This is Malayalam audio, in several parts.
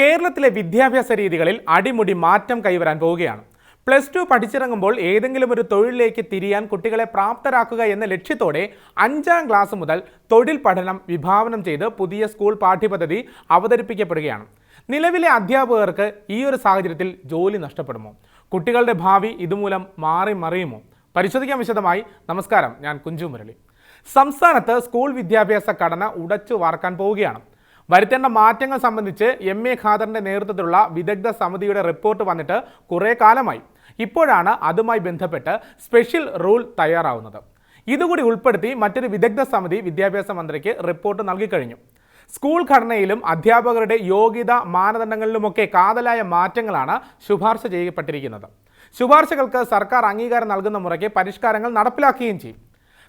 കേരളത്തിലെ വിദ്യാഭ്യാസ രീതികളിൽ അടിമുടി മാറ്റം കൈവരാൻ പോവുകയാണ്. പ്ലസ് ടു പഠിച്ചിറങ്ങുമ്പോൾ ഏതെങ്കിലും ഒരു തൊഴിലിലേക്ക് തിരിയാൻ കുട്ടികളെ പ്രാപ്തരാക്കുക എന്ന ലക്ഷ്യത്തോടെ അഞ്ചാം ക്ലാസ് മുതൽ തൊഴിൽ പഠനം വിഭാവനം ചെയ്ത് പുതിയ സ്കൂൾ പാഠ്യപദ്ധതി അവതരിപ്പിക്കപ്പെടുകയാണ്. നിലവിലെ അധ്യാപകർക്ക് ഈ ഒരു സാഹചര്യത്തിൽ ജോലി നഷ്ടപ്പെടുമോ? കുട്ടികളുടെ ഭാവി ഇതുമൂലം മാറി മറിയുമോ? പരിശോധിക്കാൻ വിശദമായി നമസ്കാരം ഞാൻ കുഞ്ചു മുരളി. സംസ്ഥാനത്ത് സ്കൂൾ വിദ്യാഭ്യാസ ഘടന ഉടച്ചു വാർക്കാൻ പോവുകയാണ്. വരുത്തേണ്ട മാറ്റങ്ങൾ സംബന്ധിച്ച് എം എ ഖാദറിന്റെ നേതൃത്വത്തിലുള്ള വിദഗ്ധ സമിതിയുടെ റിപ്പോർട്ട് വന്നിട്ട് കുറേ കാലമായി. ഇപ്പോഴാണ് അതുമായി ബന്ധപ്പെട്ട് സ്പെഷ്യൽ റൂൾ തയ്യാറാവുന്നത്. ഇതുകൂടി ഉൾപ്പെടുത്തി മറ്റൊരു വിദഗ്ധ സമിതി വിദ്യാഭ്യാസ മന്ത്രിക്ക് റിപ്പോർട്ട് നൽകിക്കഴിഞ്ഞു സ്കൂൾ ഘടനയിലും അധ്യാപകരുടെ യോഗ്യത മാനദണ്ഡങ്ങളിലുമൊക്കെ കാതലായ മാറ്റങ്ങളാണ് ശുപാർശ ചെയ്യപ്പെട്ടിരിക്കുന്നത്. ശുപാർശകൾക്ക് സർക്കാർ അംഗീകാരം നൽകുന്ന മുറയ്ക്ക് പരിഷ്കാരങ്ങൾ നടപ്പിലാക്കുകയും ചെയ്യും.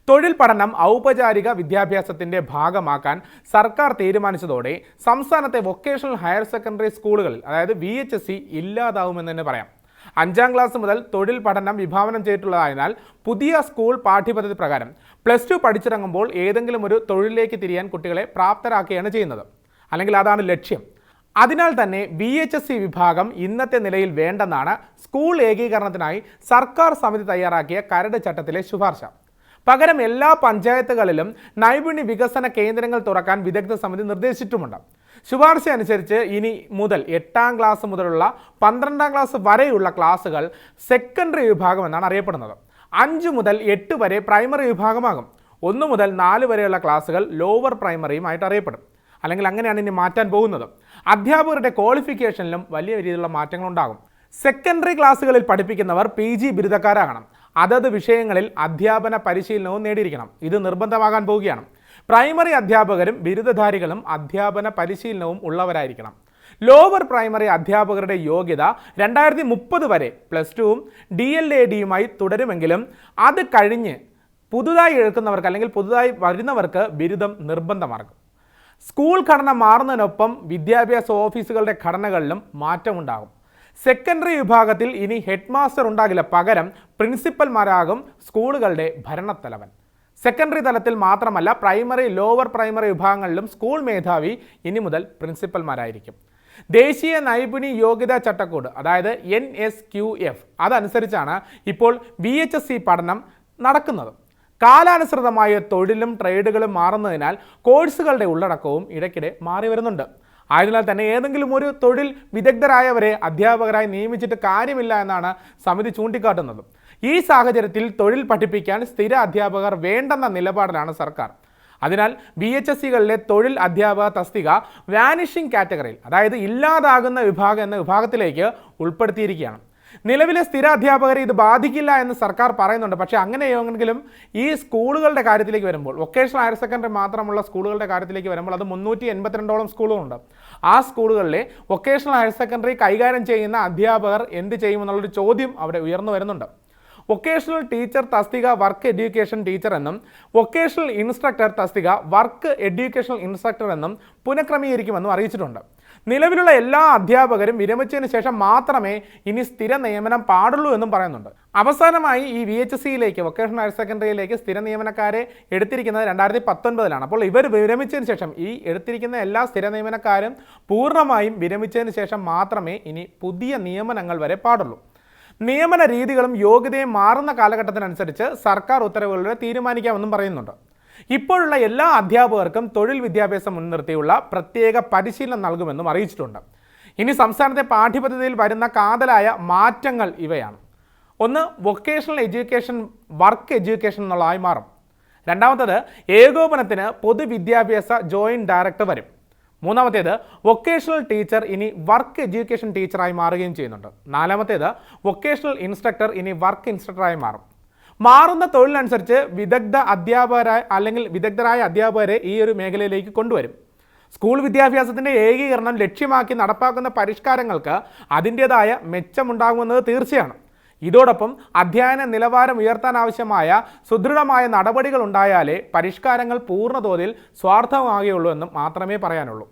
തൊഴിൽ പഠനം ഔപചാരിക വിദ്യാഭ്യാസത്തിന്റെ ഭാഗമാക്കാൻ സർക്കാർ തീരുമാനിച്ചതോടെ സംസ്ഥാനത്തെ വൊക്കേഷണൽ ഹയർ സെക്കൻഡറി സ്കൂളുകളിൽ അതായത് വി എച്ച് എസ് സി ഇല്ലാതാവുമെന്ന് തന്നെ പറയാം. അഞ്ചാം ക്ലാസ് മുതൽ തൊഴിൽ പഠനം വിഭാവനം ചെയ്തിട്ടുള്ളതായതിനാൽ പുതിയ സ്കൂൾ പാഠ്യപദ്ധതി പ്രകാരം പ്ലസ് ടു പഠിച്ചിറങ്ങുമ്പോൾ ഏതെങ്കിലും ഒരു തൊഴിലിലേക്ക് തിരിയാൻ കുട്ടികളെ പ്രാപ്തരാക്കുകയാണ് ചെയ്യുന്നത്. അല്ലെങ്കിൽ അതാണ് ലക്ഷ്യം. അതിനാൽ തന്നെ ബി എച്ച് എസ് സി വിഭാഗം ഇന്നത്തെ നിലയിൽ വേണ്ടെന്നാണ് സ്കൂൾ ഏകീകരണത്തിനായി സർക്കാർ സമിതി തയ്യാറാക്കിയ കരട് ചട്ടത്തിലെ ശുപാർശ. പകരം എല്ലാ പഞ്ചായത്തുകളിലും നൈപുണ്യ വികസന കേന്ദ്രങ്ങൾ തുറക്കാൻ വിദഗ്ധ സമിതി നിർദ്ദേശിച്ചിട്ടുമുണ്ട്. ശുപാർശ അനുസരിച്ച് ഇനി മുതൽ എട്ടാം ക്ലാസ് മുതലുള്ള പന്ത്രണ്ടാം ക്ലാസ് വരെയുള്ള ക്ലാസ്സുകൾ സെക്കൻഡറി വിഭാഗം എന്നാണ് അറിയപ്പെടുന്നത്. അഞ്ച് മുതൽ എട്ട് വരെ പ്രൈമറി വിഭാഗമാകും. ഒന്ന് മുതൽ നാല് വരെയുള്ള ക്ലാസ്സുകൾ ലോവർ പ്രൈമറിയുമായിട്ട് അറിയപ്പെടും. അല്ലെങ്കിൽ അങ്ങനെയാണ് ഇനി മാറ്റാൻ പോകുന്നത്. അധ്യാപകരുടെ ക്വാളിഫിക്കേഷനിലും വലിയ രീതിയിലുള്ള മാറ്റങ്ങളുണ്ടാകും. സെക്കൻഡറി ക്ലാസ്സുകളിൽ പഠിപ്പിക്കുന്നവർ പി ജി ബിരുദക്കാരാകണം. അതത് വിഷയങ്ങളിൽ അധ്യാപന പരിശീലനവും നേടിയിരിക്കണം. ഇത് നിർബന്ധമാകാൻ പോവുകയാണ്. പ്രൈമറി അധ്യാപകരും ബിരുദധാരികളും അധ്യാപന പരിശീലനവും ഉള്ളവരായിരിക്കണം. ലോവർ പ്രൈമറി അധ്യാപകരുടെ യോഗ്യത രണ്ടായിരത്തി മുപ്പത് വരെ പ്ലസ് ടുവും ഡി എൽ എ ഡിയുമായി തുടരുമെങ്കിലും അത് കഴിഞ്ഞ് പുതുതായി എടുക്കുന്നവർക്ക് അല്ലെങ്കിൽ പുതുതായി വരുന്നവർക്ക് ബിരുദം നിർബന്ധമാകും സ്കൂൾ ഘടന മാറുന്നതിനൊപ്പം വിദ്യാഭ്യാസ ഓഫീസുകളുടെ ഘടനകളിലും മാറ്റമുണ്ടാകും. സെക്കൻഡറി വിഭാഗത്തിൽ ഇനി ഹെഡ് മാസ്റ്റർ ഉണ്ടാകില്ല പകരം പ്രിൻസിപ്പൽമാരാകും സ്കൂളുകളുടെ ഭരണത്തലവൻ. സെക്കൻഡറി തലത്തിൽ മാത്രമല്ല പ്രൈമറി ലോവർ പ്രൈമറി വിഭാഗങ്ങളിലും സ്കൂൾ മേധാവി ഇനി മുതൽ പ്രിൻസിപ്പൽമാരായിരിക്കും. ദേശീയ നൈപുണി യോഗ്യതാ ചട്ടക്കൂട് അതായത് എൻ എസ് ക്യു എഫ് അതനുസരിച്ചാണ് ഇപ്പോൾ ബി എച്ച് എസ് സി പഠനം നടക്കുന്നത്. കാലാനുസൃതമായ തൊഴിലും ട്രേഡുകളും മാറുന്നതിനാൽ കോഴ്സുകളുടെ ഉള്ളടക്കവും ഇടയ്ക്കിടെ മാറി വരുന്നുണ്ട് ആയതിനാൽ തന്നെ ഏതെങ്കിലും ഒരു തൊഴിൽ വിദഗ്ധരായവരെ അധ്യാപകരായി നിയമിച്ചിട്ട് കാര്യമില്ല എന്നാണ് സമിതി ചൂണ്ടിക്കാട്ടുന്നത്. ഈ സാഹചര്യത്തിൽ തൊഴിൽ പഠിപ്പിക്കാൻ സ്ഥിര അധ്യാപകർ വേണ്ടെന്ന നിലപാടിലാണ് സർക്കാർ. അതിനാൽ ബി എച്ച് എസ് സികളിലെ തൊഴിൽ അധ്യാപക തസ്തിക വാനിഷിംഗ് കാറ്റഗറിയിൽ അതായത് ഇല്ലാതാകുന്ന വിഭാഗം എന്ന വിഭാഗത്തിലേക്ക് ഉൾപ്പെടുത്തിയിരിക്കുകയാണ്. നിലവിലെ സ്ഥിര അധ്യാപകരെ ഇത് ബാധിക്കില്ല എന്ന് സർക്കാർ പറയുന്നുണ്ട്. പക്ഷേ അങ്ങനെയെങ്കിലും ഈ സ്കൂളുകളുടെ കാര്യത്തിലേക്ക് വരുമ്പോൾ വൊക്കേഷണൽ ഹയർ സെക്കൻഡറി മാത്രമുള്ള സ്കൂളുകളുടെ കാര്യത്തിലേക്ക് വരുമ്പോൾ അത് മുന്നൂറ്റി എൺപത്തിരണ്ടോളം സ്കൂളുകളുണ്ട്. ആ സ്കൂളുകളിലെ വൊക്കേഷണൽ ഹയർ സെക്കൻഡറി കൈകാര്യം ചെയ്യുന്ന അധ്യാപകർ എന്ത് ചെയ്യുമെന്നുള്ളൊരു ചോദ്യം അവിടെ ഉയർന്നു വരുന്നുണ്ട്. വൊക്കേഷണൽ ടീച്ചർ തസ്തിക വർക്ക് എഡ്യൂക്കേഷൻ ടീച്ചർ എന്നും വൊക്കേഷണൽ ഇൻസ്ട്രക്ടർ തസ്തിക വർക്ക് എഡ്യൂക്കേഷണൽ ഇൻസ്ട്രക്ടർ എന്നും പുനഃക്രമീകരിക്കുമെന്നും അറിയിച്ചിട്ടുണ്ട്. നിലവിലുള്ള എല്ലാ അധ്യാപകരും വിരമിച്ചതിന് ശേഷം മാത്രമേ ഇനി സ്ഥിര നിയമനം പാടുള്ളൂ എന്നും പറയുന്നുണ്ട്. അവസാനമായി ഈ വി എച്ച് സിയിലേക്ക് വൊക്കേഷണൽ ഹയർ സെക്കൻഡറിയിലേക്ക് സ്ഥിര നിയമനക്കാരെ എടുത്തിരിക്കുന്നത് രണ്ടായിരത്തി പത്തൊൻപതിലാണ് അപ്പോൾ ഇവർ വിരമിച്ചതിന് ശേഷം ഈ എടുത്തിരിക്കുന്ന എല്ലാ സ്ഥിര നിയമനക്കാരും പൂർണമായും വിരമിച്ചതിന് ശേഷം മാത്രമേ ഇനി പുതിയ നിയമനങ്ങൾ വരെ പാടുള്ളൂ. നിയമന രീതികളും യോഗ്യതയും മാറുന്ന കാലഘട്ടത്തിനനുസരിച്ച് സർക്കാർ ഉത്തരവുകളിലൂടെ തീരുമാനിക്കാമെന്നും പറയുന്നുണ്ട്. ഇപ്പോഴുള്ള എല്ലാ അധ്യാപകർക്കും തൊഴിൽ വിദ്യാഭ്യാസം മുൻനിർത്തിയുള്ള പ്രത്യേക പരിശീലനം നൽകുമെന്നും അറിയിച്ചിട്ടുണ്ട്. ഇനി സംസ്ഥാനത്തെ പാഠ്യപദ്ധതിയിൽ വരുന്ന കാതലായ മാറ്റങ്ങൾ ഇവയാണ്. ഒന്ന് വൊക്കേഷണൽ എഡ്യൂക്കേഷൻ വർക്ക് എഡ്യൂക്കേഷൻ എന്നുള്ളതായി മാറും. രണ്ടാമത്തേത് ഏകോപനത്തിന് പൊതുവിദ്യാഭ്യാസ ജോയിന്റ് ഡയറക്ടർ വരും. മൂന്നാമത്തേത് വൊക്കേഷണൽ ടീച്ചർ ഇനി വർക്ക് എഡ്യൂക്കേഷൻ ടീച്ചറായി മാറുകയും ചെയ്യുന്നുണ്ട്. നാലാമത്തേത് വൊക്കേഷണൽ ഇൻസ്ട്രക്ടർ ഇനി വർക്ക് ഇൻസ്ട്രക്ടറായി മാറും. മാറുന്ന തൊഴിലനുസരിച്ച് വിദഗ്ധ അധ്യാപകരായ അല്ലെങ്കിൽ വിദഗ്ധരായ അധ്യാപകരെ ഈ ഒരു മേഖലയിലേക്ക് കൊണ്ടുവരും. സ്കൂൾ വിദ്യാഭ്യാസത്തിന്റെ ഏകീകരണം ലക്ഷ്യമാക്കി നടപ്പാക്കുന്ന പരിഷ്കാരങ്ങൾക്ക് അതിന്റേതായ മെച്ചമുണ്ടാകുമെന്നത് തീർച്ചയാണ്. ഇതോടൊപ്പം അധ്യയന നിലവാരം ഉയർത്താൻ ആവശ്യമായ സുദൃഢമായ നടപടികൾ ഉണ്ടായാലേ പരിഷ്കാരങ്ങൾ പൂർണതോതിൽ സ്വാർത്ഥമാകുകയുള്ളൂ എന്നും മാത്രമേ പറയാനുള്ളൂ.